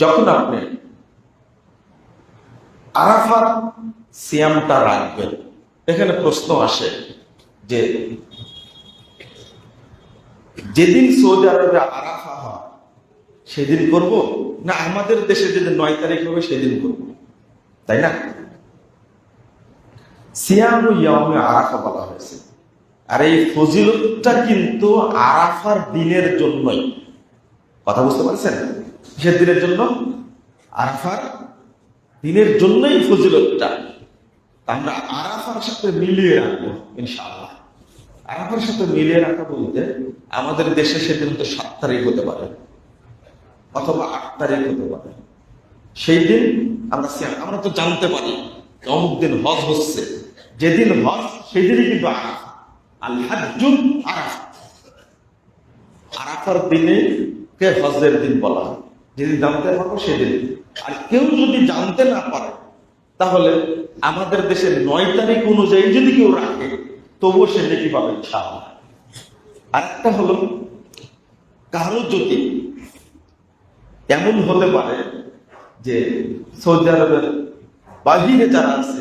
যখন আপনি আরাফার সিয়ামটা রাখবেন, এখানে প্রশ্ন আসে যে যেদিন সৌদি আরবে আরাফা হয়, সেদিন করব? না, আমাদের দেশে যেদিন নয় তারিখ হবে, সেদিন করব। তাই না? সিয়াম ইয়ামে আরাফা বলা হয়েছে। আর এই ফজিলতটা কিন্তু আরাফার দিনের জন্যই। কথা বুঝতে পারছেন? কিসের দিনের জন্য আরাফার দিনের জন্যই ফজিলতটা। আমরা আরাফার সাথে মিলিয়ে রাখব, ইনশাআল্লাহ। আরাফার সাথে মিলিয়ে রাখা বলতে আমাদের দেশে সেদিন তো সাত তারিখ হতে পারে, অথবা আট তারিখ হতে পারে। সেই দিন আমরা আমরা তো জানতে পারি অমুক দিন হজ হচ্ছে। যেদিন হজ সেই দিনই কিন্তু আরাফা। আল হাজ্জুল আরাফা। আরাফার দিনে কে হজের দিন বলা হয়? যেদিন জানতে পারব সেদিন। আর কেউ যদি জানতে না পারে, তাহলে আমাদের দেশের নয় তারিখ অনুযায়ী যদি কেউ রাখে, তবুও সে নাকি পাবে আর একটা হলো, কারও যদি এমন হতে পারে যে সৌদি আরবের বাহিরে যারা আছে,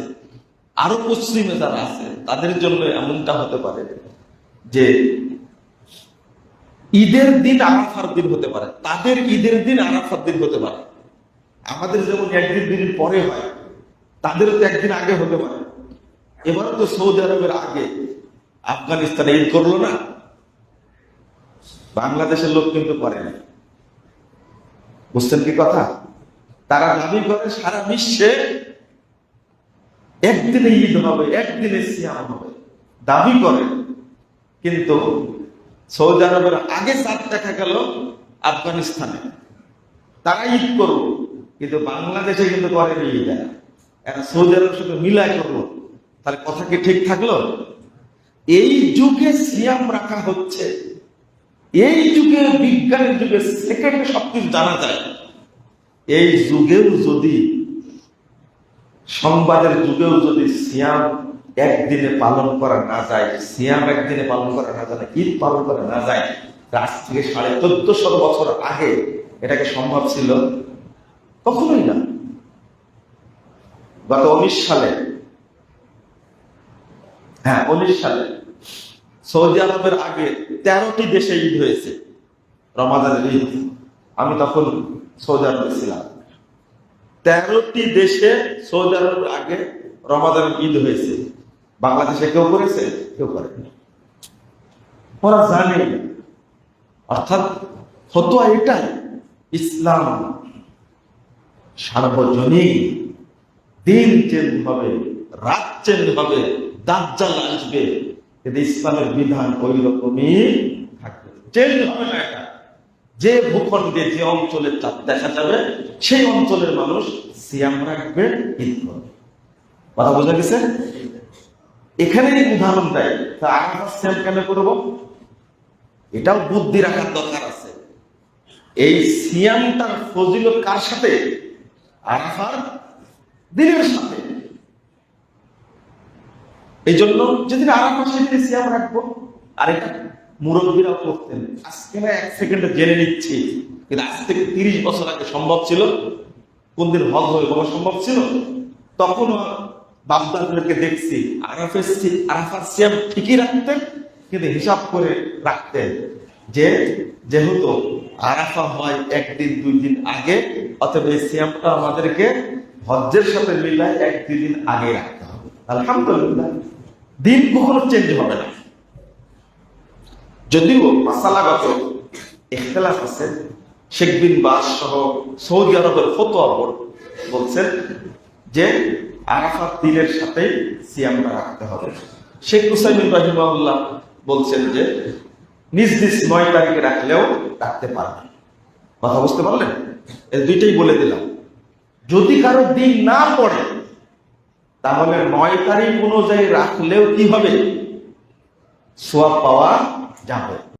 আরও পশ্চিমে যারা আছে, তাদের জন্য এমনটা হতে পারে যে ঈদের দিন আরাফার দিন হতে পারে। তাদের ঈদের দিন আরাফার দিন হতে পারে। আমাদের যেমন একদিন দিন পরে হয় তাদের তো একদিন আগে হতে পারে। এবার তো সৌদি আরবের আগে। আফগানিস্তানে ঈদ করল না। বাংলাদেশের লোক কিন্তু করে না বুঝছেন কি কথা? তারা দাবি করে সারা বিশ্বে একদিনে ঈদ হবে, একদিনে সিয়াম হবে। দাবি করে, কিন্তু সৌদি আরবের আগে চাঁদ দেখা গেল আফগানিস্তানে। তারা ঈদ করব কিন্তু বাংলাদেশে কিন্তু করেনি ঈদ এরা সৌদি আরবের সাথে মিলাই করব তাহলে কথা কি ঠিক থাকল? এই যুগে সিয়াম রাখা হচ্ছে। এই যুগে, বিজ্ঞানের যুগে সেকেন্ডে সবকিছু জানা যায়। এই যুগেও যদি, সংবাদের যুগেও যদি সিয়াম একদিনে পালন করা না যায়, সিয়াম একদিনে পালন করা না যায়, ঈদ পালন করা না যায়। আজ থেকে সাড়ে চোদ্দশো বছর আগে এটাকে সম্ভব ছিল? কখনোই না। গত উনিশ সালে হ্যাঁ উনিশ সালে সৌদি আরবের আগে তেরোটি দেশে ঈদ হয়েছে, রমাদানের ঈদ। আমি তখন সৌদি আরবে ছিলাম। তেরোটি দেশে সৌদি আরবের আগে রমাদানের ঈদ হয়েছে। বাংলাদেশে কেউ করেছে? কেউ করেনি। ওরা জানে। অর্থাৎ ফতোয়া এটাই, ইসলাম সার্বজনীন। দিন চেঞ্জ হবে, রাত চেঞ্জ হবে, দাজ্জাল আসবে। কিন্তু ইসলামের বিধান ওই রকমই থাকবে। চেঞ্জ হবে না এটা। যে ভূখণ্ডে, যে অঞ্চলে চাঁদ দেখা যাবে, সেই অঞ্চলের মানুষ সিয়াম রাখবে, ঈদ করবে। কথা বোঝা গেছে? এখানে উদাহরণ দেয়, তা আরাফাত সিয়াম কেন করব? এটাও বুদ্ধি রাখার দরকার আছে। এই সিয়ামটার ফজিলত কার সাথে? আরাফার দিনের সাথে। এই জন্য যেদিন আরাফা সেদিন সিয়াম রাখব। আর এটা মুরব্বীরাও করতেন। আজকে না এক সেকেন্ডে জেনে নিচ্ছি, কিন্তু আজ থেকে তিরিশ বছর আগে সম্ভব ছিল। কোন দিন হজ হয়ে সম্ভব ছিল? তখন বাপদাদেরকে দেখছি, আরাফের আরাফার সিয়াম ঠিকই রাখতেন, কিন্তু হিসাব করে রাখতেন যে যেহেতু আরাফা হয় একদিন, দুই দিন আগে, অতএব এই সিয়ামটা আমাদেরকে হজ্জের সাথে মিলায় এক, দুই দিন আগে রাখতে হবে। আলহামদুলিল্লাহ, দিন কখনো চেঞ্জ হবে না। যদিও মাসালাগত ইখতলাফ আছে, শেখ বিন বাস সহ সৌদি আরবের ফতোয়া বোর্ড বলছেন যে আরাফাত দিনের সাথে সিয়ামটা রাখতে হবে। শেখ হুসাইন রাহিমাউল্লাহ বলছেন যে, নিজ নিজ নয় তারিখে রাখলেও রাখতে পারবে। কথা বুঝতে পারলেন? এই দুইটাই বলে দিলাম। যদি কারও দিন না পড়ে, তাহলে নয় তারিখ অনুযায়ী রাখলেও কি হবে? সোয়াব পাওয়া যাবে।